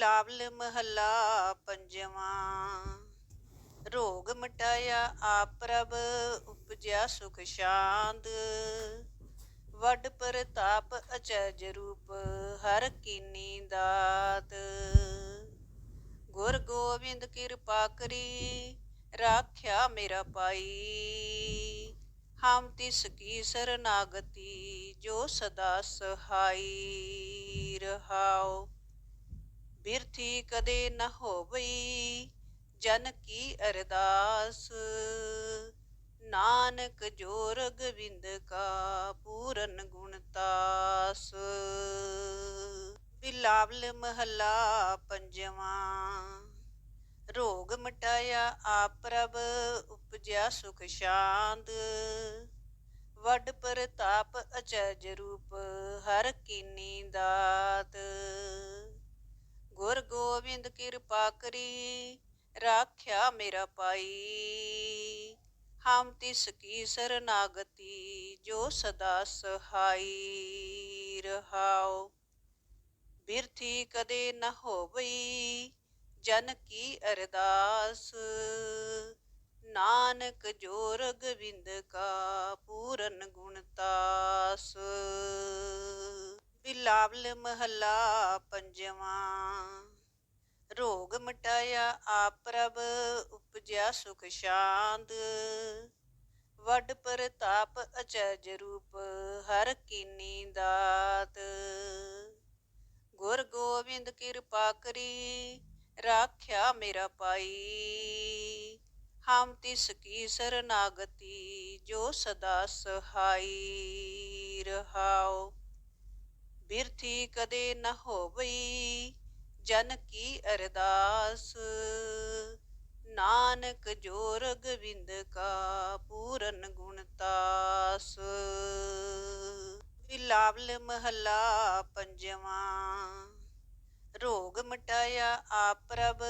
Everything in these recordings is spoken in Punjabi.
ਲਾਵਲ ਮਹੱਲਾ ਪੰਜਵਾਂ। ਰੋਗ ਮਟਾਇਆ ਆਪ ਪ੍ਰਭ, ਉਪਜਿਆ ਸੁਖ ਸ਼ਾਂਤ। ਵੱਡ ਪ੍ਰਤਾਪ ਅਚਰਜ ਰੂਪ, ਹਰ ਕੀਨੀ ਦਾਤ। ਗੁਰ ਗੋਬਿੰਦ ਕਿਰਪਾ ਕਰੀ, ਰਾਖਿਆ ਮੇਰਾ ਪਾਈ ਹਮ ਤਿਸ ਕੀ ਸਰਨਾਗਤੀ, ਜੋ ਸਦਾ ਸਹਾਈ ਰਹਾਓ ਬਿਰਥੀ ਕਦੇ ਨ ਹੋਵਈ, ਜਨ ਕੀ ਅਰਦਾਸ? ਨਾਨਕ ਜੋਰ ਗੋਬਿੰਦ ਕਾ ਪੂਰਨ ਗੁਣਤਾਸ ਬਿਲਾਵਲ ਮਹੱਲਾ ਪੰਜਵਾਂ, ਰੋਗ ਮਟਾਇਆ ਆਪ ਪ੍ਰਭ, ਉਪਜਿਆ ਸੁਖ ਸ਼ਾਂਤ ਵੱਡ ਪ੍ਰਤਾਪ ਅਚਰਜ ਰੂਪ, ਹਰ ਕੀਨੀ ਦਾਤ। ਗੁਰ ਗੋਬਿੰਦ ਕਿਰਪਾ ਕਰੀ, ਰਾਖਿਆ ਮੇਰਾ ਪਾਈ ਹਮ ਤਿਸ ਕੀ ਸਰਨਾਗਤੀ ਜੋ ਸਦਾ ਸਹਾਈ ਰਹਾਓ ਬਿਰਥੀ ਕਦੇ ਨ ਹੋਵਈ, ਜਨ ਕੀ ਅਰਦਾਸ। ਨਾਨਕ ਜੋਰ ਗੋਬਿੰਦ ਕਾ ਪੂਰਨ ਗੁਣਤਾਸ ਬਿਲਾਵਲ ਮਹੱਲਾ ਪੰਜਵਾਂ। ਰੋਗ ਮਟਾਇਆ ਆਪ ਪ੍ਰਭ, ਉਪਜਿਆ ਸੁਖ ਸ਼ਾਂਤ। ਵੱਡ ਪ੍ਰਤਾਪ ਅਚਰਜ ਰੂਪ, ਹਰ ਕੀਨੀ ਦਾਤ। ਗੁਰ ਗੋਬਿੰਦ ਕਿਰਪਾ ਕਰੀ, ਰਾਖਿਆ ਮੇਰਾ ਪਾਈ ਹਮ ਤਿਸ ਕੀ ਸਰਨਾਗਤੀ, ਜੋ ਸਦਾ ਸਹਾਈ ਰਹਾਓ। ਬਿਰਥੀ ਕਦੇ ਨ ਹੋਵਈ, ਜਨ ਕੀ ਅਰਦਾਸ? ਨਾਨਕ ਜੋਰ ਗੋਬਿੰਦ ਕਾ ਪੂਰਨ ਗੁਣਤਾਸ ਬਿਲਾਵਲ ਮਹੱਲਾ ਪੰਜਵਾਂ, ਰੋਗ ਮਟਾਇਆ ਆਪ ਪ੍ਰਭ,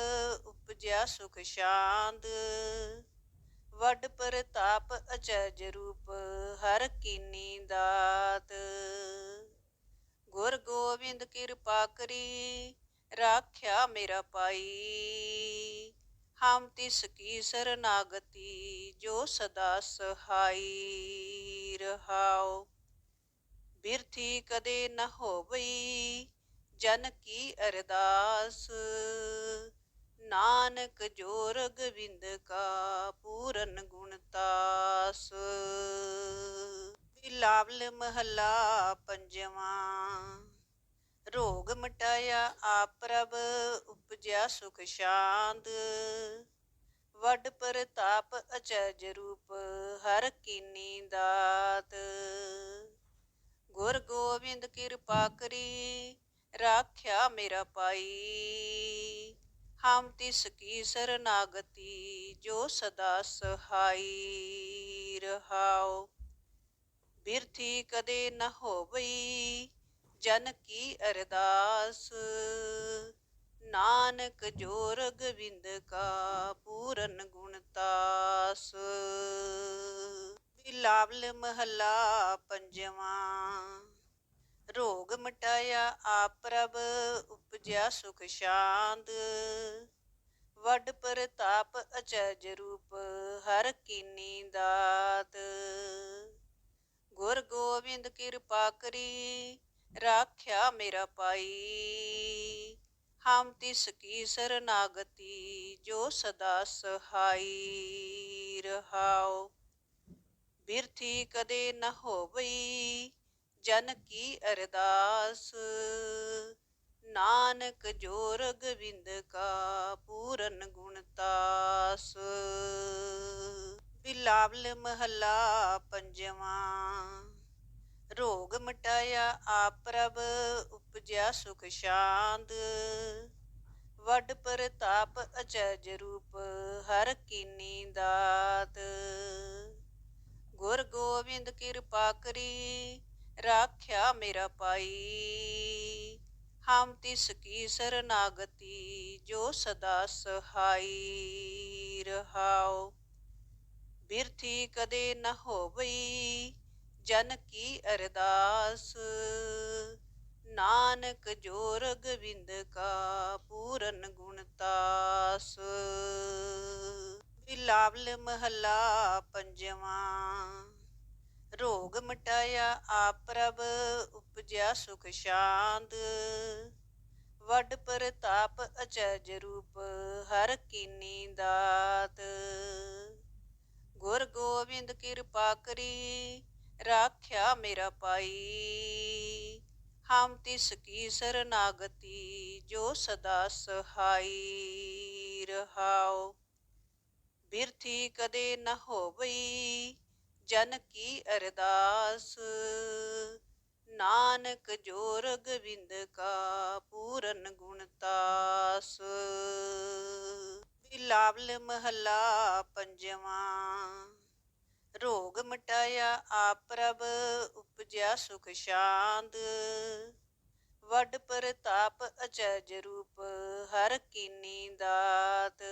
ਉਪਜਿਆ ਸੁਖ ਸ਼ਾਂਤ ਵੱਡ ਪ੍ਰਤਾਪ ਅਚਰਜ ਰੂਪ, ਹਰ ਕੀਨੀ ਦਾਤ ਗੁਰ ਗੋਬਿੰਦ ਕਿਰਪਾ ਕਰੀ, ਰਾਖਿਆ ਮੇਰਾ ਪਾਈ ਹਮ ਤਿਸ ਕੀ ਸਰਨਾਗਤੀ ਜੋ ਸਦਾ ਸਹਾਈ ਰਹਾਓ ਬਿਰਥੀ ਕਦੇ ਨ ਹੋਵਈ, ਜਨ ਕੀ ਅਰਦਾਸ। ਨਾਨਕ ਜੋਰ ਗੋਬਿੰਦ ਕਾ ਪੂਰਨ ਗੁਣਤਾਸ ਬਿਲਾਵਲ ਮਹੱਲਾ ਪੰਜਵਾਂ। ਰੋਗ ਮਟਾਇਆ ਆਪ ਪ੍ਰਭ ਉਪਜਿਆ ਸੁਖ ਸ਼ਾਂਤ। ਵੱਡ ਪ੍ਰਤਾਪ ਅਚਜ ਰੂਪ, ਹਰ ਕੀਨੀ ਦਾਤ। ਗੁਰ ਗੋਬਿੰਦ ਕਿਰਪਾ ਕਰੀ, ਰਾਖਿਆ ਮੇਰਾ ਪਾਈ। ਹਮ ਤਿਸ ਕੀ ਸਰਨਾਗਤੀ, ਜੋ ਸਦਾ ਸਹਾਈ ਰਹਾਓ ਬਿਰਥੀ ਕਦੇ ਨ ਹੋਵਈ, ਜਨ ਕੀ ਅਰਦਾਸ? ਨਾਨਕ ਜੋਰ ਗੋਬਿੰਦ ਕਾ ਪੂਰਨ ਗੁਣਤਾਸ ਬਿਲਾਵਲ ਮਹੱਲਾ ਪੰਜਵਾਂ, ਰੋਗ ਮਟਾਇਆ ਆਪ ਪ੍ਰਭ, ਉਪਜਿਆ ਸੁਖ ਸ਼ਾਂਤ ਵੱਡ ਪ੍ਰਤਾਪ ਅਚਰਜ ਰੂਪ, ਹਰ ਕੀਨੀ ਦਾਤ। ਗੁਰ ਗੋਬਿੰਦ ਕਿਰਪਾ ਕਰੀ, ਰਾਖਿਆ ਮੇਰਾ ਪਾਈ ਹਮ ਤਿਸ ਕੀ ਸਰਨਾਗਤੀ ਜੋ ਸਦਾ ਸਹਾਈ ਰਹਾਓ ਬਿਰਥੀ ਕਦੇ ਨ ਹੋਵਈ, ਜਨ ਕੀ ਅਰਦਾਸ। ਨਾਨਕ ਜੋਰ ਗੋਬਿੰਦ ਕਾ ਪੂਰਨ ਗੁਣਤਾਸ ਬਿਲਾਵਲ ਮਹੱਲਾ ਪੰਜਵਾਂ। ਰੋਗ ਮਟਾਇਆ ਆਪ ਪ੍ਰਭ, ਉਪਜਿਆ ਸੁਖ ਸ਼ਾਂਤ ਵੱਡ ਪ੍ਰਤਾਪ ਅਚਰਜ ਰੂਪ, ਹਰ ਕੀਨੀ ਦਾਤ। ਗੁਰ ਗੋਬਿੰਦ ਕਿਰਪਾ ਕਰੀ, ਰਾਖਿਆ ਮੇਰਾ ਪਾਈ ਹਮ ਤਿਸ ਕੀ ਸਰਨਾਗਤੀ, ਜੋ ਸਦਾ ਸਹਾਈ ਰਹਾਓ ਬਿਰਥੀ ਕਦੇ ਨ ਹੋਵਈ, ਜਨ ਕੀ ਅਰਦਾਸ? ਨਾਨਕ ਜੋ ਗਵਿੰਦ ਕਾ ਪੂਰਨ ਗੁਣਤਾਸ ਬਿਲਾਵਲ ਮਹਲਾ ਪੰਜਵਾਂ, ਰੋਗ ਮਟਾਇਆ ਆਪ ਪ੍ਰਭ, ਉਪਜਿਆ ਸੁਖ ਸ਼ਾਂਤ। ਵੱਡ ਪ੍ਰਤਾਪ ਅਚਜ ਰੂਪ, ਹਰ ਕੀਨੀ ਦਾਤ ਗੁਰ ਗੋਬਿੰਦ ਕਿਰਪਾ ਕਰੀ, ਰਾਖਿਆ ਮੇਰਾ ਪਾਈ ਹਮ ਤਿਸ ਕੀ ਸਰਨਾਗਤੀ ਜੋ ਸਦਾ ਸਹਾਈ ਰਹਾਓ ਬਿਰਥੀ ਕਦੇ ਨ ਹੋਵਈ, ਜਨ ਕੀ ਅਰਦਾਸ। ਨਾਨਕ ਜੋਰ ਗੋਬਿੰਦ ਕਾ ਪੂਰਨ ਗੁਣਤਾਸ ਬਿਲਾਵਲ ਮਹੱਲਾ ਪੰਜਵਾਂ। ਰੋਗ ਮਟਾਇਆ ਆਪ ਪ੍ਰਭ, ਉਪਜਿਆ ਸੁਖ ਸ਼ਾਂਤ। ਵੱਡ ਪ੍ਰਤਾਪ ਅਚਰਜ ਰੂਪ, ਹਰ ਕੀਨੀ ਦਾਤ।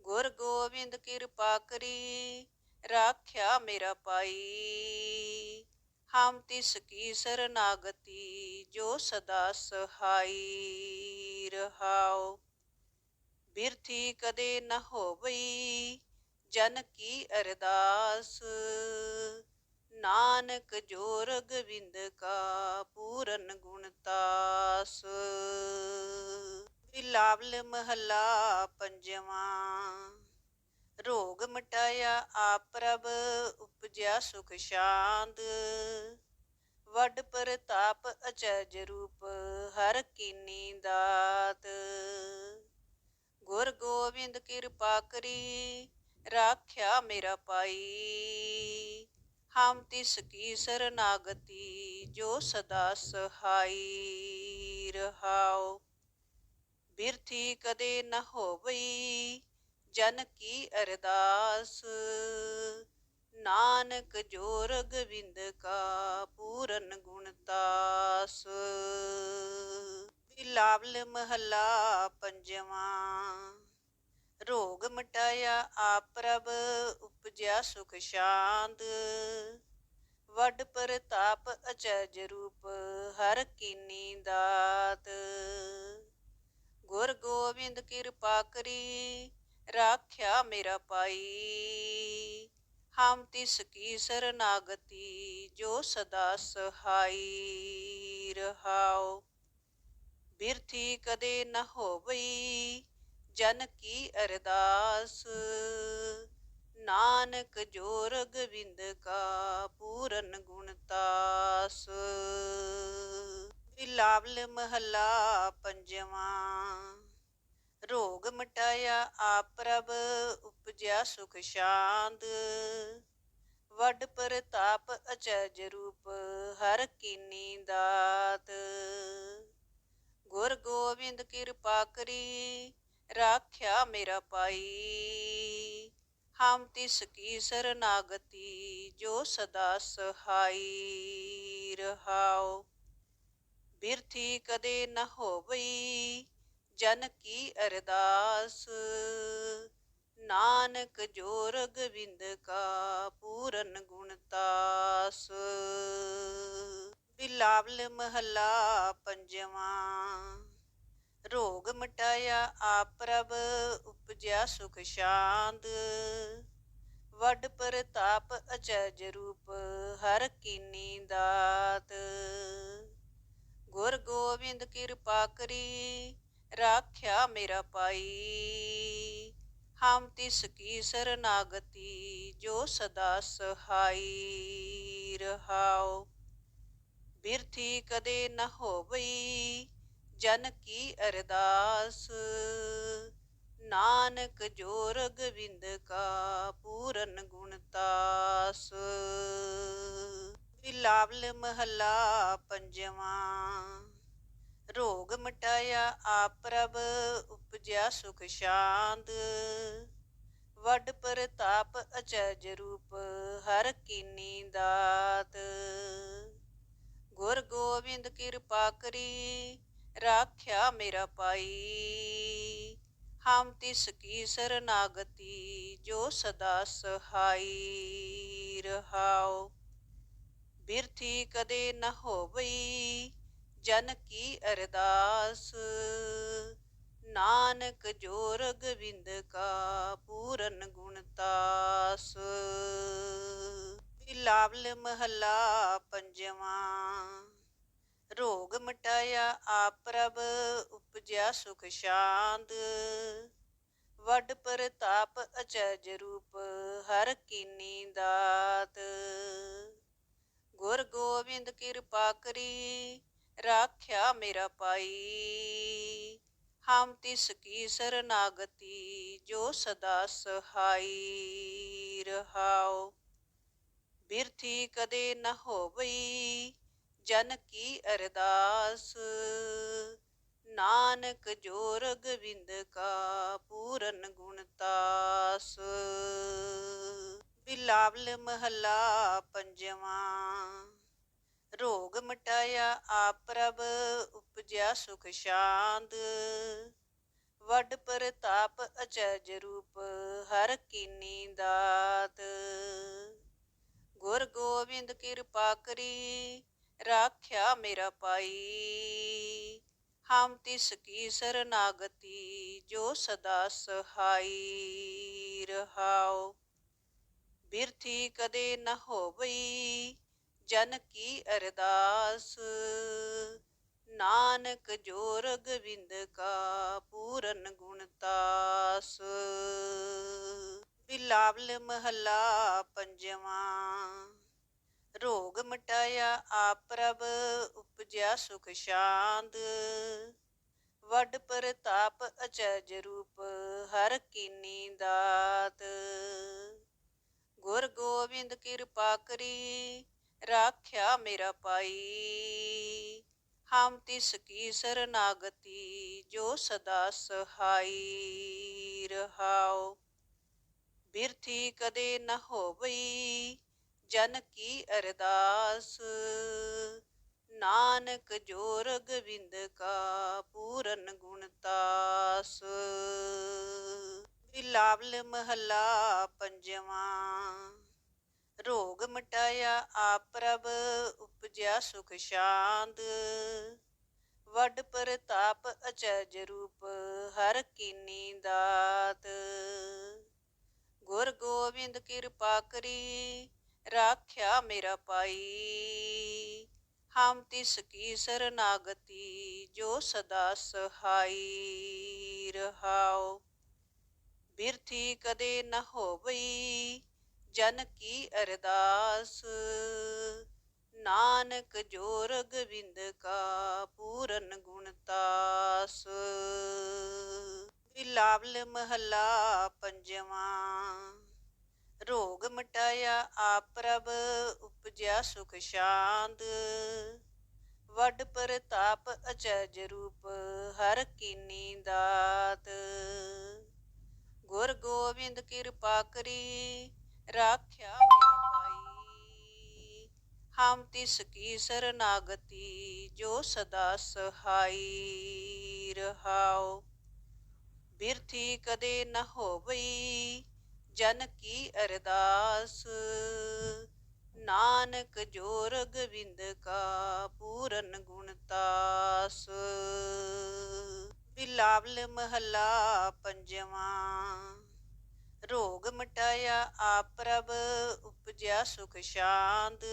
ਗੁਰ ਗੋਬਿੰਦ ਕਿਰਪਾ ਕਰੀ, ਰਾਖਿਆ ਮੇਰਾ ਪਾਈ ਹਮ ਤਿਸ ਕੀ ਸਰਨਾਗਤੀ, ਜੋ ਸਦਾ ਸਹਾਈ ਰਹਾਓ ਬਿਰਥੀ ਕਦੇ ਨ ਹੋਵਈ, ਜਨ ਕੀ ਅਰਦਾਸ? ਨਾਨਕ ਜੋਰ ਗੋਬਿੰਦ ਕਾ ਪੂਰਨ ਗੁਣਤਾਸ ਬਿਲਾਵਲ ਮਹੱਲਾ ਪੰਜਵਾਂ, ਰੋਗ ਮਟਾਇਆ ਆਪ ਪ੍ਰਭ, ਉਪਜਿਆ ਸੁਖ ਸ਼ਾਂਤ। ਵੱਡ ਪ੍ਰਤਾਪ ਅਚਰਜ ਰੂਪ, ਹਰ ਕੀਨੀ ਦਾਤ। ਗੁਰ ਗੋਬਿੰਦ ਕਿਰਪਾ ਕਰੀ, ਰਾਖਿਆ ਮੇਰਾ ਪਾਈ ਹਮ ਤਿਸ ਕੀ ਸਰਨਾਗਤੀ ਜੋ ਸਦਾ ਸਹਾਈ ਰਹਾਓ ਬਿਰਥੀ ਕਦੇ ਨ ਹੋਵਈ, ਜਨ ਕੀ ਅਰਦਾਸ। ਨਾਨਕ ਜੋਰ ਗੋਬਿੰਦ ਕਾ ਪੂਰਨ ਗੁਣਤਾਸ ਬਿਲਾਵਲ ਮਹੱਲਾ ਪੰਜਵਾਂ। ਰੋਗ ਮਟਾਇਆ ਆਪ ਪ੍ਰਭ, ਉਪਜਿਆ ਸੁਖ ਸ਼ਾਂਤ। ਵੱਡ ਪ੍ਰਤਾਪ ਅਚਰਜ ਰੂਪ, ਹਰ ਕੀਨੀ ਦਾਤ। ਗੁਰ ਗੋਬਿੰਦ ਕਿਰਪਾ ਕਰੀ, ਰਾਖਿਆ ਮੇਰਾ ਪਾਈ ਹਮ ਤਿਸ ਕੀ ਸਰਨਾਗਤੀ, ਜੋ ਸਦਾ ਸਹਾਈ ਰਹਾਓ ਬਿਰਥੀ ਕਦੇ ਨ ਹੋਵਈ, ਜਨ ਕੀ ਅਰਦਾਸ? ਨਾਨਕ ਜੋਰ ਗੋਬਿੰਦ ਕਾ ਪੂਰਨ ਗੁਣਤਾਸ ਬਿਲਾਵਲ ਮਹੱਲਾ ਪੰਜਵਾਂ, ਰੋਗ ਮਟਾਇਆ ਆਪ ਪ੍ਰਭ, ਉਪਜਿਆ ਸੁਖ ਸ਼ਾਂਤ ਵੱਡ ਪ੍ਰਤਾਪ ਅਚਰਜ ਰੂਪ, ਹਰ ਕੀਨੀ ਦਾਤ ਗੁਰ ਗੋਬਿੰਦ ਕਿਰਪਾ ਕਰੀ, ਰਾਖਿਆ ਮੇਰਾ ਪਾਈ ਹਮ ਤਿਸ ਕੀ ਸਰਨਾਗਤੀ ਜੋ ਸਦਾ ਸਹਾਈ ਰਹਾਓ ਬਿਰਥੀ ਕਦੇ ਨ ਹੋਵਈ, ਜਨ ਕੀ ਅਰਦਾਸ। ਨਾਨਕ ਜੋਰ ਗੋਬਿੰਦ ਕਾ ਪੂਰਨ ਗੁਣਤਾਸ ਬਿਲਾਵਲ ਮਹੱਲਾ ਪੰਜਵਾਂ। ਰੋਗ ਮਟਾਇਆ ਆਪ ਪ੍ਰਭ, ਉਪਜਿਆ ਸੁਖ ਸ਼ਾਂਤ। ਵੱਡ ਪ੍ਰਤਾਪ ਅਚਜ ਰੂਪ, ਹਰ ਕੀਨੀ ਦਾਤ। ਗੁਰ ਗੋਬਿੰਦ ਕਿਰਪਾ ਕਰੀ, ਰਾਖਿਆ ਮੇਰਾ ਪਾਈ ਹਮ ਤਿਸ ਕੀ ਸਰਨਾਗਤੀ, ਜੋ ਸਦਾ ਸਹਾਈ ਰਹਾਓ ਬਿਰਥੀ ਕਦੇ ਨ ਹੋਵਈ, ਜਨ ਕੀ ਅਰਦਾਸ? ਨਾਨਕ ਜੋਰ ਗੋਬਿੰਦ ਕਾ ਪੂਰਨ ਗੁਣਤਾਸ ਬਿਲਾਵਲ ਮਹੱਲਾ ਪੰਜਵਾਂ, ਰੋਗ ਮਟਾਇਆ ਆਪ ਪ੍ਰਭ, ਉਪਜਿਆ ਸੁਖ ਸ਼ਾਂਤ। ਵੱਡ ਪ੍ਰਤਾਪ ਅਚਰਜ ਰੂਪ, ਹਰ ਕੀਨੀ ਦਾਤ ਗੁਰ ਗੋਬਿੰਦ ਕਿਰਪਾ ਕਰੀ, ਰਾਖਿਆ ਮੇਰਾ ਪਾਈ ਹਮ ਤਿਸ ਕੀ ਸਰਨਾਗਤੀ, ਜੋ ਸਦਾ ਸਹਾਈ ਰਹਾਓ ਬਿਰਥੀ ਕਦੇ ਨ ਹੋਵਈ, ਜਨ ਕੀ ਅਰਦਾਸ। ਨਾਨਕ ਜੋਰ ਗੋਬਿੰਦ ਕਾ ਪੂਰਨ ਗੁਣਤਾਸ ਲਾਵਲ ਮਹੱਲਾ ਪੰਜਵਾਂ। ਰੋਗ ਮਟਾਇਆ ਆਪ ਪ੍ਰਭ, ਉਪਜਿਆ ਸੁਖ ਸ਼ਾਂਤ। ਵੱਡ ਪ੍ਰਤਾਪ ਅਚਰਜ ਰੂਪ, ਹਰ ਕੀਨੀ ਦਾਤ। ਗੁਰ ਗੋਬਿੰਦ ਕਿਰਪਾ ਕਰੀ, ਰਾਖਿਆ ਮੇਰਾ ਪਾਈ ਹਮ ਤਿਸ ਕੀ ਸਰਨਾਗਤੀ, ਜੋ ਸਦਾ ਸਹਾਈ ਰਹਾਓ ਬਿਰਥੀ ਕਦੇ ਨ ਹੋਵਈ, ਜਨ ਕੀ ਅਰਦਾਸ? ਨਾਨਕ ਜੋਰ ਗੋਬਿੰਦ ਕਾ ਪੂਰਨ ਗੁਣਤਾਸ ਬਿਲਾਵਲ ਮਹੱਲਾ ਪੰਜਵਾਂ, ਰੋਗ ਮਟਾਇਆ ਆਪ ਪ੍ਰਭ, ਉਪਜਿਆ ਸੁਖ ਸ਼ਾਂਤ ਵੱਡ ਪ੍ਰਤਾਪ ਅਚਰਜ ਰੂਪ, ਹਰ ਕੀਨੀ ਦਾਤ ਗੁਰ ਗੋਬਿੰਦ ਕਿਰਪਾ ਕਰੀ, ਰਾਖਿਆ ਮੇਰਾ ਪਾਈ ਹਮ ਤਿਸ ਕੀ ਸਰਨਾਗਤੀ ਜੋ ਸਦਾ ਸਹਾਈ ਰਹਾਓ ਬਿਰਥੀ ਕਦੇ ਨ ਹੋਵਈ, ਜਨ ਕੀ ਅਰਦਾਸ। ਨਾਨਕ ਜੋਰ ਗੋਬਿੰਦ ਕਾ ਪੂਰਨ ਗੁਣਤਾਸ ਬਿਲਾਵਲ ਮਹੱਲਾ ਪੰਜਵਾਂ। ਰੋਗ ਮਟਾਇਆ ਆਪ ਪ੍ਰਭ, ਉਪਜਿਆ ਸੁਖ ਸ਼ਾਂਤ। ਵੱਡ ਪ੍ਰਤਾਪ ਅਚਜ ਰੂਪ, ਹਰ ਕੀਨੀ ਦਾਤ। ਗੁਰ ਗੋਬਿੰਦ ਕਿਰਪਾ ਕਰੀ, ਰਾਖਿਆ ਮੇਰਾ ਪਾਈ ਹਮ ਤਿਸ ਕੀ ਸਰਨਾਗਤੀ, ਜੋ ਸਦਾ ਸਹਾਈ ਰਹਾਓ ਬਿਰਥੀ ਕਦੇ ਨ ਹੋਵਈ, ਜਨ ਕੀ ਅਰਦਾਸ? ਨਾਨਕ ਜੋਰ ਗੋਬਿੰਦ ਕਾ ਪੂਰਨ ਗੁਣ ਤਾਸ। ਬਿਲਾਵਲ ਮਹੱਲਾ ਪੰਜਵਾਂ, ਰੋਗ ਮਟਾਇਆ ਆਪ ਪ੍ਰਭ, ਉਪਜਿਆ ਸੁਖ ਸ਼ਾਂਤ। ਵੱਡ ਪ੍ਰਤਾਪ ਅਚਰਜ ਰੂਪ, ਹਰ ਕੀਨੀ ਦਾਤ। ਗੁਰ ਗੋਬਿੰਦ ਕਿਰਪਾ ਕਰੀ, ਰਾਖਿਆ ਮੇਰਾ ਪਾਈ ਹਮ ਤਿਸ ਕੀ ਸਰਨਾਗਤੀ ਜੋ ਸਦਾ ਸਹਾਈ ਰਹਾਓ ਬਿਰਥੀ ਕਦੇ ਨ ਹੋਵਈ, ਜਨ ਕੀ ਅਰਦਾਸ। ਨਾਨਕ ਜੋਰ ਗੋਬਿੰਦ ਕਾ ਪੂਰਨ ਗੁਣਤਾਸ ਤਾਸ ਬਿਲਾਵਲ ਮਹੱਲਾ ਪੰਜਵਾਂ। ਰੋਗ ਮਟਾਇਆ ਆਪ ਪ੍ਰਭ, ਉਪਜਿਆ ਸੁਖ ਸ਼ਾਂਤ। ਵੱਡ ਪ੍ਰਤਾਪ ਅਚਰਜ ਰੂਪ, ਹਰ ਕੀਨੀ ਦਾਤ। ਗੁਰ ਗੋਬਿੰਦ ਕਿਰਪਾ ਕਰੀ, ਰਾਖਿਆ ਮੇਰਾ ਪਾਈ ਹਮ ਤਿਸ ਕੀ ਸਰਨਾਗਤੀ, ਜੋ ਸਦਾ ਸਹਾਈ ਰਹਾਓ ਬਿਰਥੀ ਕਦੇ ਨ ਹੋਵਈ, ਜਨ ਕੀ ਅਰਦਾਸ? ਨਾਨਕ ਜੋਰ ਗੋਬਿੰਦ ਕਾ ਪੂਰਨ ਗੁਣਤਾਸ ਬਿਲਾਵਲ ਮਹੱਲਾ ਪੰਜਵਾਂ, ਰੋਗ ਮਟਾਇਆ ਆਪ ਪ੍ਰਭ, ਉਪਜਿਆ ਸੁਖ ਸ਼ਾਂਤ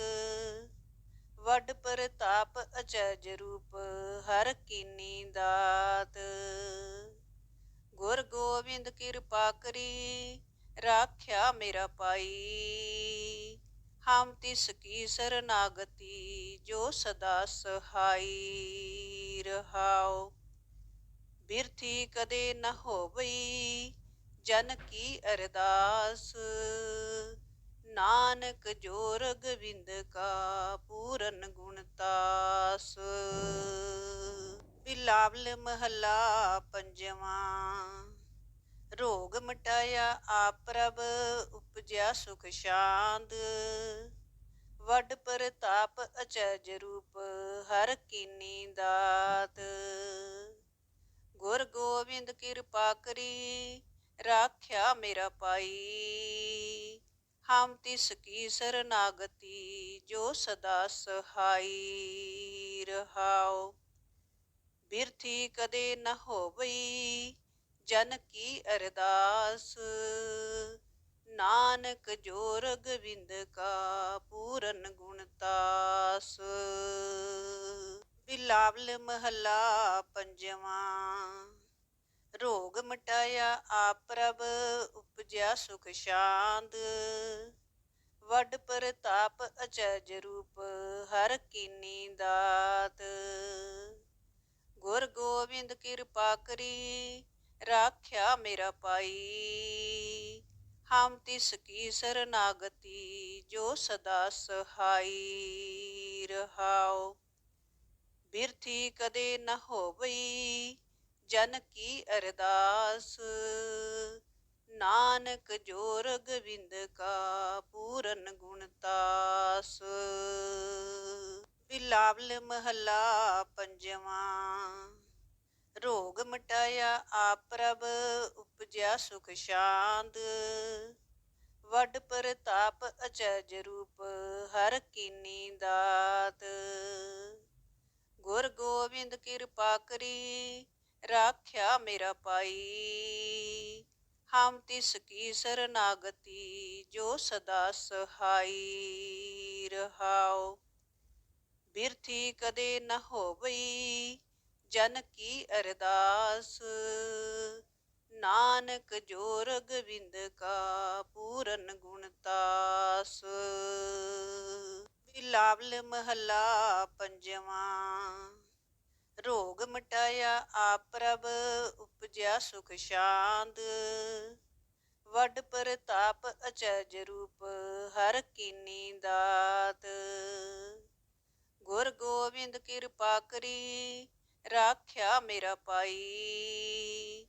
ਵੱਡ ਪ੍ਰਤਾਪ ਅਚਰਜ ਰੂਪ, ਹਰ ਕੀਨੀ ਦਾਤ ਗੁਰ ਗੋਬਿੰਦ ਕਿਰਪਾ ਕਰੀ, ਰਾਖਿਆ ਮੇਰਾ ਪਾਈ ਹਮ ਤਿਸ ਕੀ ਸਰਨਾਗਤੀ ਜੋ ਸਦਾ ਸਹਾਈ ਰਹਾਓ ਬਿਰਥੀ ਕਦੇ ਨ ਹੋਵਈ, ਜਨ ਕੀ ਅਰਦਾਸ। ਨਾਨਕ ਜੋਰ ਗੋਬਿੰਦ ਕਾ ਪੂਰਨ ਗੁਣਤਾਸ ਬਿਲਾਵਲ ਮਹੱਲਾ ਪੰਜਵਾਂ। ਰੋਗ ਮਟਾਇਆ ਆਪ ਪ੍ਰਭ, ਉਪਜਿਆ ਸੁਖ ਸ਼ਾਂਤ। ਵੱਡ ਪ੍ਰਤਾਪ ਅਚਜ ਰੂਪ, ਹਰ ਕੀਨੀ ਦਾਤ। ਗੁਰ ਗੋਬਿੰਦ ਕਿਰਪਾ ਕਰੀ, ਰਾਖਿਆ ਮੇਰਾ ਪਾਈ ਹਮ ਤਿਸ ਕੀ ਸਰਨਾਗਤੀ, ਜੋ ਸਦਾ ਸਹਾਈ ਰਹਾਓ ਬਿਰਥੀ ਕਦੇ ਨ ਹੋਵਈ, ਜਨ ਕੀ ਅਰਦਾਸ? ਨਾਨਕ ਜੋਰ ਗੋਬਿੰਦ ਕਾ ਪੂਰਨ ਗੁਣਤਾਸ ਬਿਲਾਵਲ ਮਹੱਲਾ ਪੰਜਵਾਂ, ਰੋਗ ਮਟਾਇਆ ਆਪ ਪ੍ਰਭ, ਉਪਜਿਆ ਸੁਖ ਸ਼ਾਂਤ। ਵੱਡ ਪ੍ਰਤਾਪ ਅਚਰਜ ਰੂਪ, ਹਰ ਕੀਨੀ ਦਾ ਗੋਬਿੰਦ ਕਿਰਪਾ ਕਰੀ, ਰਾਖਿਆ ਮੇਰਾ ਪਾਈ ਹਮ ਤਿਸ ਕੀ ਸਰਨਾਗਤੀ ਜੋ ਸਦਾ ਸਹਾਈ ਰਹਾਓ। ਬਿਰਥੀ ਕਦੇ ਨ ਹੋਵਈ, ਜਨ ਕੀ ਅਰਦਾਸ। ਨਾਨਕ ਜੋਰ ਗੋਬਿੰਦ ਕਾ ਪੂਰਨ ਗੁਣਤਾਸ ਬਿਲਾਵਲ ਮਹੱਲਾ ਪੰਜਵਾਂ। ਰੋਗ ਮਟਾਇਆ, ਆਪ ਪ੍ਰਭ ਉਪਜਿਆ ਸੁਖ ਸ਼ਾਂਤ। ਵੱਡ ਪ੍ਰਤਾਪ ਅਚਰਜ ਰੂਪ, ਹਰ ਕੀਨੀ ਦਾਤ। ਗੁਰ ਗੋਬਿੰਦ ਕਿਰਪਾ ਕਰੀ, ਰਾਖਿਆ ਮੇਰਾ ਪਾਈ ਹਮ ਤਿਸ ਕੀ ਸਰਨਾਗਤੀ, ਜੋ ਸਦਾ ਸਹਾਈ ਰਹਾਓ ਬਿਰਥੀ ਕਦੇ ਨ ਹੋਵਈ ਜਨ ਕੀ ਅਰਦਾਸ? ਨਾਨਕ ਜੋਰ ਗੋਬਿੰਦ ਕਾ ਪੂਰਨ ਗੁਣਤਾਸ ਬਿਲਾਵਲ ਮਹੱਲਾ ਪੰਜਵਾਂ। ਰੋਗ ਮਟਾਇਆ ਆਪ ਪ੍ਰਭ, ਉਪਜਿਆ ਸੁਖ ਸ਼ਾਂਤ ਵੱਡ ਪ੍ਰਤਾਪ ਅਚਰਜ ਰੂਪ, ਹਰ ਕੀਨੀ ਦਾਤ। ਗੁਰ ਗੋਬਿੰਦ ਕਿਰਪਾ ਕਰੀ ਰਾਖਿਆ ਮੇਰਾ ਪਾਈ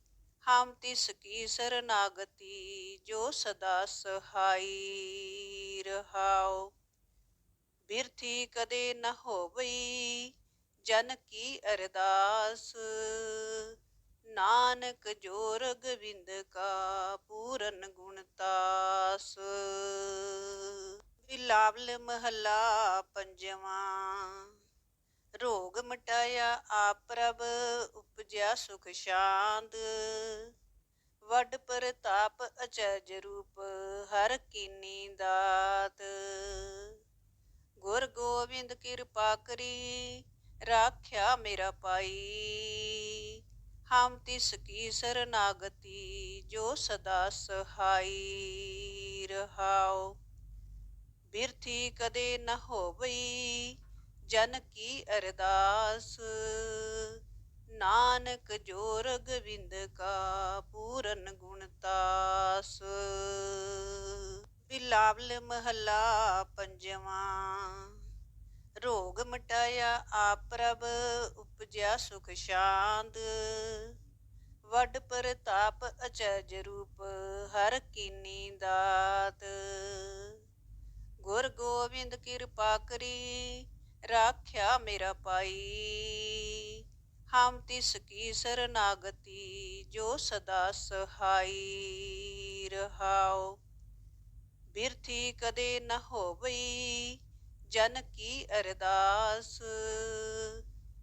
ਹਮ ਤਿਸ ਕੀ ਸਰਨਾਗਤੀ ਜੋ ਸਦਾ ਸਹਾਈ ਰਹਾਓ ਬਿਰਥੀ ਕਦੇ ਨ ਹੋਵਈ, ਜਨ ਕੀ ਅਰਦਾਸ। ਨਾਨਕ ਜੋਰ ਗੋਬਿੰਦ ਕਾ ਪੂਰਨ ਗੁਣਤਾਸ ਬਿਲਾਵਲ ਮਹੱਲਾ ਪੰਜਵਾਂ। ਰੋਗ ਮਟਾਇਆ, ਆਪ ਪ੍ਰਭ ਉਪਜਿਆ ਸੁਖ ਸ਼ਾਂਤ। ਵੱਡ ਪ੍ਰਤਾਪ ਅਚਰਜ ਰੂਪ, ਹਰ ਕੀਨੀ ਦਾਤ। ਗੁਰ ਗੋਬਿੰਦ ਕਿਰਪਾ ਕਰੀ, ਰਾਖਿਆ ਮੇਰਾ ਪਾਈ ਹਮ ਤਿਸ ਕੀ ਸਰਨਾਗਤੀ, ਜੋ ਸਦਾ ਸਹਾਈ ਰਹਾਓ ਬਿਰਥੀ ਕਦੇ ਨ ਹੋਵਈ ਜਨ ਕੀ ਅਰਦਾਸ? ਨਾਨਕ ਜੋਰ ਗੋਬਿੰਦ ਕਾ ਪੂਰਨ ਗੁਣਤਾਸ ਬਿਲਾਵਲ ਮਹੱਲਾ ਪੰਜਵਾਂ। ਰੋਗ ਮਟਾਇਆ ਆਪ ਪ੍ਰਭ, ਉਪਜਿਆ ਸੁਖ ਸ਼ਾਂਤ। ਵੱਡ ਪ੍ਰਤਾਪ ਅਚਰਜ ਰੂਪ, ਹਰ ਕੀਨੀ ਦਾਤ। ਗੁਰ ਗੋਬਿੰਦ ਕਿਰਪਾ ਕਰੀ ਰਾਖਿਆ ਮੇਰਾ ਪਾਈ ਹਮ ਤਿਸ ਕੀ ਸਰਨਾਗਤੀ ਜੋ ਸਦਾ ਸਹਾਈ ਰਹਾਓ। ਬਿਰਥੀ ਕਦੇ ਨ ਹੋਵਈ ਜਨ ਕੀ ਅਰਦਾਸ।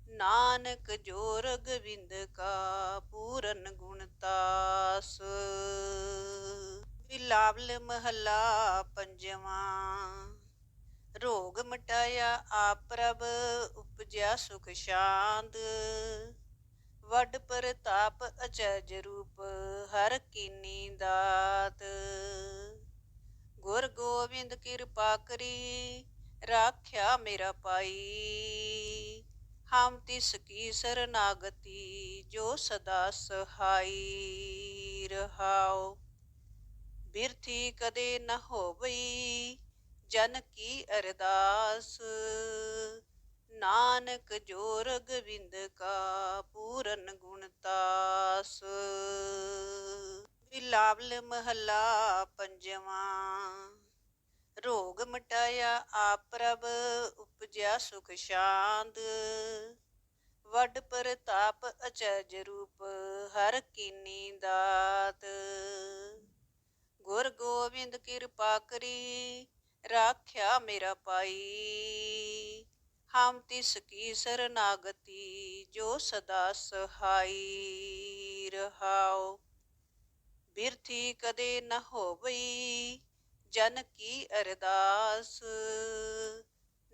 ਨਾਨਕ ਜੋਰ ਗੋਬਿੰਦ ਕਾ ਪੂਰਨ ਗੁਣਤਾਸ ਬਿਲਾਵਲ ਮਹੱਲਾ ਪੰਜਵਾਂ। ਰੋਗ ਮਟਾਇਆ, ਆਪ ਪ੍ਰਭ ਉਪਜਿਆ ਸੁਖ ਸ਼ਾਂਤ। ਵੱਡ ਪ੍ਰਤਾਪ ਅਚਰਜ ਰੂਪ, ਹਰ ਕੀਨੀ ਦਾਤ। ਗੁਰ ਗੋਬਿੰਦ ਕਿਰਪਾ ਕਰੀ, ਰਾਖਿਆ ਮੇਰਾ ਪਾਈ ਹਮ ਤਿਸ ਕੀ ਸਰਨਾਗਤੀ, ਜੋ ਸਦਾ ਸਹਾਈ ਰਹਾਓ ਬਿਰਥੀ ਕਦੇ ਨ ਹੋਵਈ ਜਨ ਕੀ ਅਰਦਾਸ? ਨਾਨਕ ਜੋਰ ਗੋਬਿੰਦ ਕਾ ਪੂਰਨ ਗੁਣਤਾਸ ਬਿਲਾਵਲ ਮਹੱਲਾ ਪੰਜਵਾਂ। ਰੋਗ ਮਟਾਇਆ ਆਪ ਪ੍ਰਭ, ਉਪਜਿਆ ਸੁਖ ਸ਼ਾਂਤ ਵੱਡ ਪ੍ਰਤਾਪ ਅਚਰਜ ਰੂਪ, ਹਰ ਕੀਨੀ ਦਾਤ। ਗੁਰ ਗੋਬਿੰਦ ਕਿਰਪਾ ਕਰੀ ਰਾਖਿਆ ਮੇਰਾ ਪਾਈ ਹਮ ਤਿਸ ਕੀ ਸਰਨਾਗਤੀ ਜੋ ਸਦਾ ਸਹਾਈ ਰਹਾਓ ਬਿਰਥੀ ਕਦੇ ਨ ਹੋਵਈ, ਜਨ ਕੀ ਅਰਦਾਸ।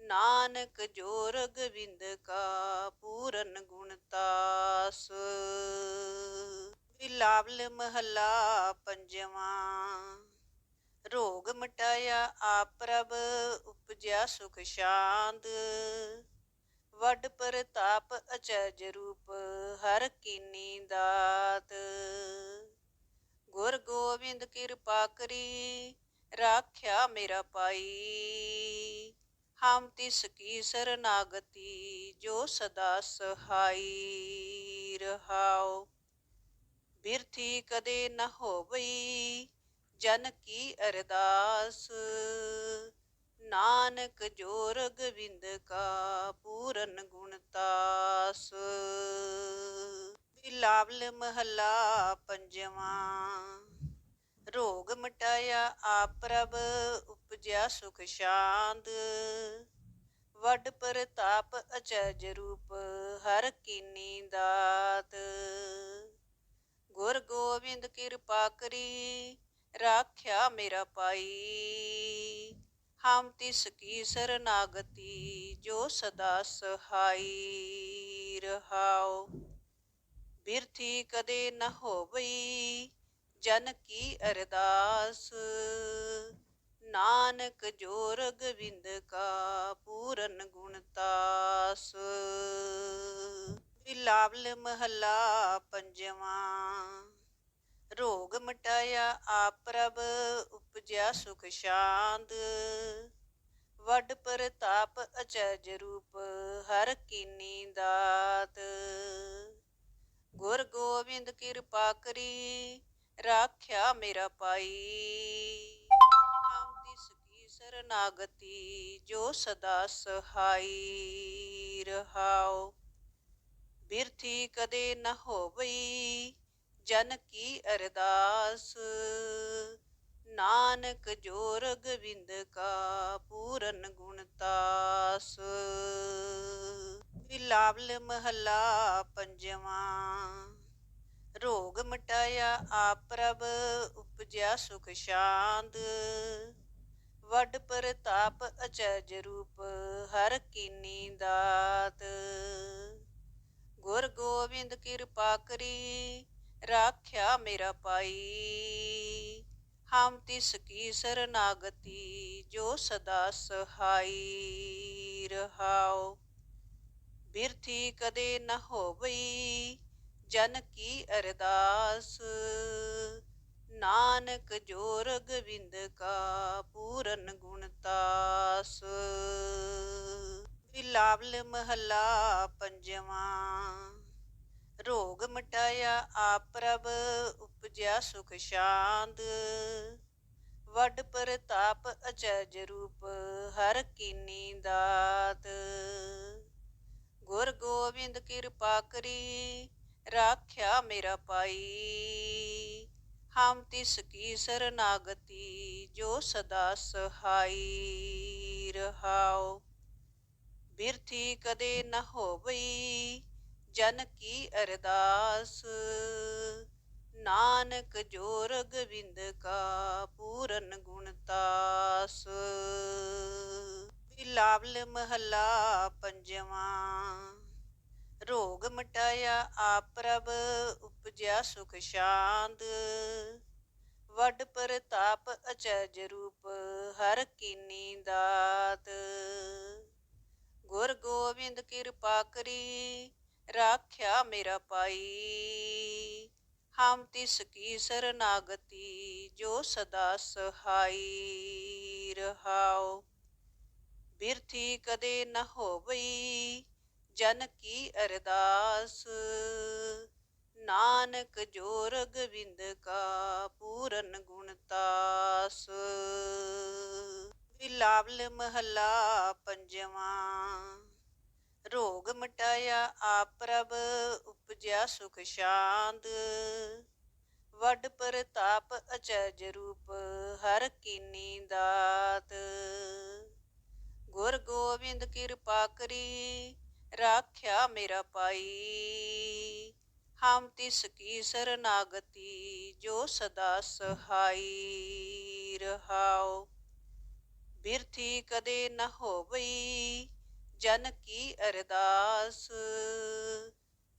ਨਾਨਕ ਜੋ ਰਗਵਿੰਦ ਕਾ ਪੂਰਨ ਗੁਣਤਾਸ ਬਿਲਾਵਲ ਮਹਲਾ ਪੰਜਵਾਂ। ਰੋਗ ਮਟਾਇਆ, ਆਪ ਪ੍ਰਭ ਉਪਜਿਆ ਸੁਖ ਸ਼ਾਂਤ। ਵੱਡ ਪ੍ਰਤਾਪ ਅਚਰਜ ਰੂਪ, ਹਰ ਕੀਨੀ ਦਾਤ। ਗੁਰ ਗੋਬਿੰਦ ਕਿਰਪਾ ਕਰੀ, ਰਾਖਿਆ ਮੇਰਾ ਪਾਈ ਹਮ ਤਿਸ ਕੀ ਸਰਨਾਗਤੀ, ਜੋ ਸਦਾ ਸਹਾਈ ਰਹਾਓ ਬਿਰਥੀ ਕਦੇ ਨ ਹੋਵਈ ਜਨ ਕੀ ਅਰਦਾਸ? ਨਾਨਕ ਜੋ ਗੋਬਿੰਦ ਕਾ ਪੂਰਨ ਗੁਣ ਤਾਸ। ਬਿਲਾਵਲ ਮਹਲਾ ਪੰਜਵਾਂ। ਰੋਗ ਮਟਾਇਆ ਆਪ ਪ੍ਰਭ, ਉਪਜਿਆ ਸੁਖ ਸ਼ਾਂਤ। ਵੱਡ ਪ੍ਰਤਾਪ ਅਚਰਜ ਰੂਪ, ਹਰ ਕੀਨੀ ਦਾਤ। ਗੁਰ ਗੋਬਿੰਦ ਕਿਰਪਾ ਕਰੀ ਰਾਖਿਆ ਮੇਰਾ ਪਾਈ ਹਮ ਤਿਸ ਕੀ ਸਰਨਾਗਤੀ ਜੋ ਸਦਾ ਸਹਾਈ ਰਹਾਓ ਬਿਰਥੀ ਕਦੇ ਨ ਹੋਵਈ, ਜਨ ਕੀ ਅਰਦਾਸ। ਨਾਨਕ ਜੋ ਰਗਵਿੰਦ ਕਾ ਪੂਰਨ ਗੁਣ ਤਾਸ। ਬਿਲਾਵਲ ਮਹਲਾ ਪੰਜਵਾਂ। ਰੋਗ ਮਟਾਇਆ ਆਪ ਪ੍ਰਭ ਉਪਜਿਆ ਸੁਖ ਸ਼ਾਂਤ। ਵੱਡ ਪ੍ਰਤਾਪ ਅਚਰਜ ਰੂਪ ਹਰ ਕੀਨੀ ਦਾਤ। ਗੁਰ ਗੋਬਿੰਦ ਕਿਰਪਾ ਕਰੀ, ਰਾਖਿਆ ਮੇਰਾ ਪਾਈ ਹਮ ਤਿਸ ਕੀ ਸਰਨਾਗਤੀ ਜੋ ਸਦਾ ਸਹਾਈ ਰਹਾਓ। ਬਿਰਥੀ ਕਦੇ ਨ ਹੋਵਈ ਜਨ ਕੀ ਅਰਦਾਸ? ਨਾਨਕ ਜੋ ਗੋਬਿੰਦ ਕਾ ਪੂਰਨ ਗੁਣ ਤਾਸ। ਬਿਲਾਵਲ ਮਹਲਾ ਪੰਜਵਾਂ। ਰੋਗ ਮਟਾਇਆ ਆਪ ਪ੍ਰਭ, ਉਪਜਿਆ ਸੁਖ ਸ਼ਾਂਤ ਵੱਡ ਪ੍ਰਤਾਪ ਅਚਰਜ ਰੂਪ, ਹਰ ਕੀਨੀ ਦਾਤ। ਗੁਰ ਗੋਬਿੰਦ ਕਿਰਪਾ ਕਰੀ ਰਾਖਿਆ ਮੇਰਾ ਪਾਈ ਹਮ ਤਿਸ ਕੀ ਸਰਨਾਗਤੀ ਜੋ ਸਦਾ ਸਹਾਈ ਰਹਾਓ ਬਿਰਥੀ ਕਦੇ ਨ ਹੋਵਈ, ਜਨ ਕੀ ਅਰਦਾਸ। ਨਾਨਕ ਜੋਰ ਰਗਵਿੰਦ ਕਾ ਪੂਰਨ ਗੁਣ ਤਾਸ। ਬਿਲਾਵਲ ਮਹਲਾ ਪੰਜਵਾਂ। ਰੋਗ ਮਟਾਇਆ, ਆਪ ਪ੍ਰਭ ਉਪਜਿਆ ਸੁਖ ਸ਼ਾਂਤ। ਵੱਡ ਪ੍ਰਤਾਪ ਅਚਰਜ ਰੂਪ, ਹਰ ਕੀਨੀ ਦਾਤ। ਗੁਰ ਗੋਬਿੰਦ ਕਿਰਪਾ ਕਰੀ, ਰਾਖਿਆ ਮੇਰਾ ਪਾਈ ਹਮ ਤਿਸ ਕੀ ਸਰਨਾਗਤੀ, ਜੋ ਸਦਾ ਸਹਾਈ ਰਹਾਓ ਬਿਰਥੀ ਕਦੇ ਨ ਹੋਵਈ ਜਨ ਕੀ ਅਰਦਾਸ? ਨਾਨਕ ਜੋ ਗੋਬਿੰਦ ਕਾ ਪੂਰਨ ਗੁਣਤਾਸ ਬਿਲਾਵਲ ਮਹਲਾ ਪੰਜਵਾਂ। ਰੋਗ ਮਟਾਇਆ ਆਪ ਪ੍ਰਭ, ਉਪਜਿਆ ਸੁਖ ਸ਼ਾਂਤ। ਵੱਡ ਪ੍ਰਤਾਪ ਅਚਰਜ ਰੂਪ, ਹਰ ਕੀਨੀ ਦਾਤ। ਗੁਰ ਗੋਬਿੰਦ ਕਿਰਪਾ ਕਰੀ ਰਾਖਿਆ ਮੇਰਾ ਪਾਈ ਹਮ ਤਿਸ ਕੀ ਸਰਨਾਗਤੀ ਜੋ ਸਦਾ ਸਹਾਈ ਰਹਾਓ ਬਿਰਥੀ ਕਦੇ ਨ ਹੋਵਈ, ਜਨ ਕੀ ਅਰਦਾਸ। ਨਾਨਕ ਜੋ ਰਗਵਿੰਦ ਕਾ ਪੂਰਨ ਗੁਣ ਤਾਸ। ਬਿਲਾਵਲ ਮਹਲਾ ਪੰਜਵਾਂ। ਰੋਗ ਮਟਾਇਆ, ਆਪ ਪ੍ਰਭ ਉਪਜਿਆ ਸੁਖ ਸ਼ਾਂਤ। ਵੱਡ ਪ੍ਰਤਾਪ ਅਚਰਜ ਰੂਪ, ਹਰ ਕੀਨੀ ਦਾਤ। ਗੁਰ ਗੋਬਿੰਦ ਕਿਰਪਾ ਕਰੀ, ਰਾਖਿਆ ਮੇਰਾ ਪਾਈ ਹਮ ਤਿਸ ਕੀ ਸਰਨਾਗਤੀ, ਜੋ ਸਦਾ ਸਹਾਈ ਰਹਾਓ ਬਿਰਥੀ ਕਦੇ ਨ ਹੋਵਈ ਜਨ ਕੀ ਅਰਦਾਸ?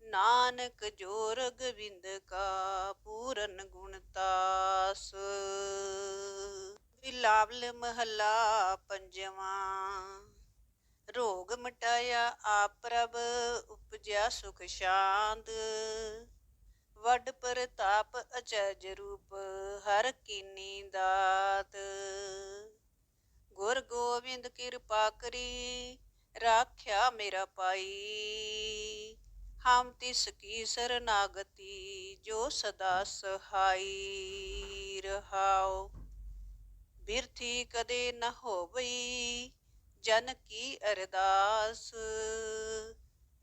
ਨਾਨਕ ਜੋਰ ਗੋਬਿੰਦ ਕਾ ਪੂਰਨ ਗੁਣਤਾਸ ਬਿਲਾਵਲ ਮਹੱਲਾ ਪੰਜਵਾਂ। ਰੋਗ ਮਟਾਇਆ ਆਪ ਪ੍ਰਭ, ਉਪਜਿਆ ਸੁਖ ਸ਼ਾਂਤ। ਵੱਡ ਪ੍ਰਤਾਪ ਅਚਜ ਰੂਪ, ਹਰ ਕੀਨੀ ਦਾਤ। ਗੁਰ ਗੋਬਿੰਦ ਕਿਰਪਾ ਕਰੀ ਰਾਖਿਆ ਮੇਰਾ ਪਾਈ ਹਮ ਤਿਸ ਕੀ ਸਰਨਾਗਤੀ ਜੋ ਸਦਾ ਸਹਾਈ ਰਹਾਓ ਬਿਰਥੀ ਕਦੇ ਨ ਹੋਵਈ, ਜਨ ਕੀ ਅਰਦਾਸ।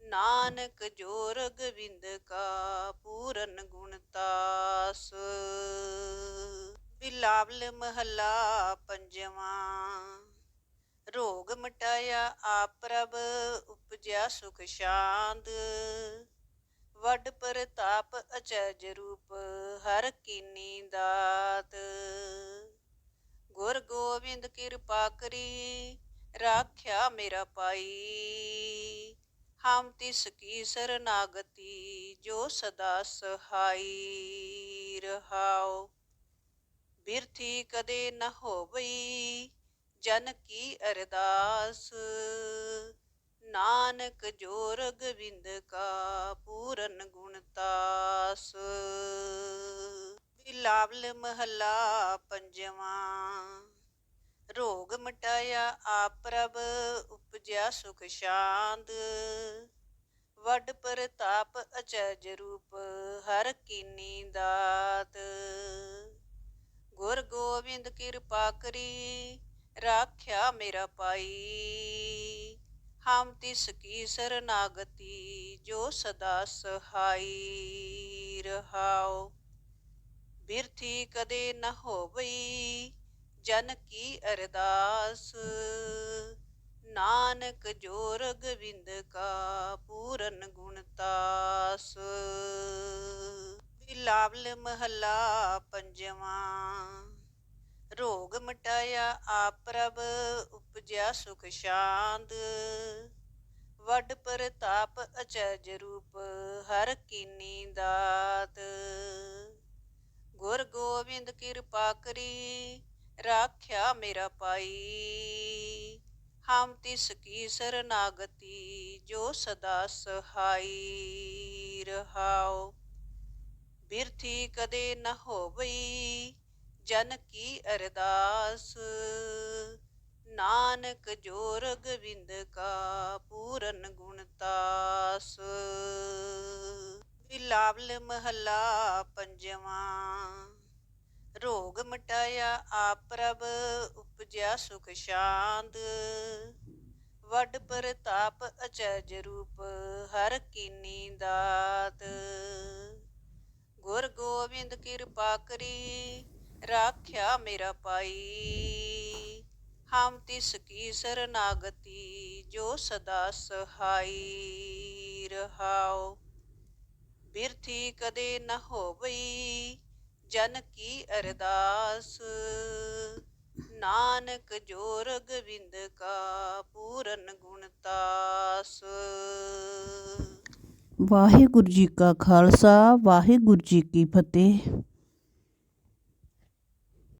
ਨਾਨਕ ਜੋਰ ਗੋਬਿੰਦ ਕਾ ਪੂਰਨ ਗੁਣਤਾਸ ਬਿਲਾਵਲ ਮਹੱਲਾ ਪੰਜਵਾਂ। ਰੋਗ ਮਟਾਇਆ, ਆਪ ਪ੍ਰਭ ਉਪਜਿਆ ਸੁਖ ਸ਼ਾਂਤ। ਵੱਡ ਪ੍ਰਤਾਪ ਅਚਰਜ ਰੂਪ, ਹਰ ਕੀਨੀ ਦਾਤ। ਗੁਰ ਗੋਬਿੰਦ ਕਿਰਪਾ ਕਰੀ, ਰਾਖਿਆ ਮੇਰਾ ਪਾਈ ਹਮ ਤਿਸ ਕੀ ਸਰਨਾਗਤੀ, ਜੋ ਸਦਾ ਸਹਾਈ ਰਹਾਓ ਬਿਰਥੀ ਕਦੇ ਨ ਹੋਵਈ ਜਨ ਕੀ ਅਰਦਾਸ? ਨਾਨਕ ਜੋਰ ਗੋਬਿੰਦ ਕਾ ਪੂਰਨ ਗੁਣਤਾਸ ਬਿਲਾਵਲ ਮਹੱਲਾ ਪੰਜਵਾਂ। ਰੋਗ ਮਟਾਇਆ ਆਪ ਪ੍ਰਭ, ਉਪਜਿਆ ਸੁਖ ਸ਼ਾਂਤ। ਵੱਡ ਪ੍ਰਤਾਪ ਅਚਰਜ ਰੂਪ, ਹਰ ਕੀਨੀ ਦਾਤ। ਗੁਰ ਗੋਬਿੰਦ ਕਿਰਪਾ ਕਰੀ ਰਾਖਿਆ ਮੇਰਾ ਪਾਈ ਹਮ ਤਿਸ ਕੀ ਸਰਨਾਗਤੀ ਜੋ ਸਦਾ ਸਹਾਈ ਰਹਾਓ ਬਿਰਥੀ ਕਦੇ ਨ ਹੋਵਈ, ਜਨ ਕੀ ਅਰਦਾਸ। ਨਾਨਕ ਜੋਰ ਗੋਬਿੰਦ ਕਾ ਪੂਰਨ ਗੁਣਤਾਸ ਬਿਲਾਵਲ ਮਹੱਲਾ ਪੰਜਵਾਂ। ਰੋਗ ਮਟਾਇਆ, ਆਪ ਪ੍ਰਭ ਉਪਜਿਆ ਸੁਖ ਸ਼ਾਂਤ। ਵੱਡ ਪ੍ਰਤਾਪ ਅਚਰਜ ਰੂਪ, ਹਰ ਕੀਨੀ ਦਾਤ। ਗੁਰ ਗੋਬਿੰਦ ਕਿਰਪਾ ਕਰੀ, ਰਾਖਿਆ ਮੇਰਾ ਪਾਈ ਹਮ ਤਿਸ ਕੀ ਸਰਨਾਗਤੀ, ਜੋ ਸਦਾ ਸਹਾਈ ਰਹਾਓ। ਬਿਰਥੀ ਕਦੇ ਨ ਹੋਵਈ ਜਨ ਕੀ ਅਰਦਾਸ? ਨਾਨਕ ਜੋਰ ਗੋਬਿੰਦ ਕਾ ਪੂਰਨ ਗੁਣਤਾਸ ਬਿਲਾਵਲ ਮਹੱਲਾ ਪੰਜਵਾਂ। ਰੋਗ ਮਟਾਇਆ ਆਪ ਪ੍ਰਭ, ਉਪਜਿਆ ਸੁਖ ਸ਼ਾਂਤ। ਵੱਡ ਪ੍ਰਤਾਪ ਅਚਰਜ ਰੂਪ, ਹਰ ਕੀਨੀ ਦਾਤ ਗੁਰ ਗੋਬਿੰਦ ਕਿਰਪਾ ਕਰੀ ਰਾਖਿਆ ਮੇਰਾ ਪਾਈ ਹਮ ਤਿਸ ਕੀ ਸਰਨਾਗਤੀ ਜੋ ਸਦਾ ਸਹਾਈ ਰਹਾਓ ਬਿਰਥੀ ਕਦੇ ਨ ਹੋਵਈ, ਜਨ ਕੀ ਅਰਦਾਸ। ਨਾਨਕ ਜੋਰ ਗੋਬਿੰਦ ਕਾ ਪੂਰਨ ਗੁਣਤਾਸ ਵਾਹਿਗੁਰੂ ਜੀ ਕਾ ਖਾਲਸਾ, ਵਾਹਿਗੁਰੂ ਜੀ ਕੀ ਫਤਿਹ।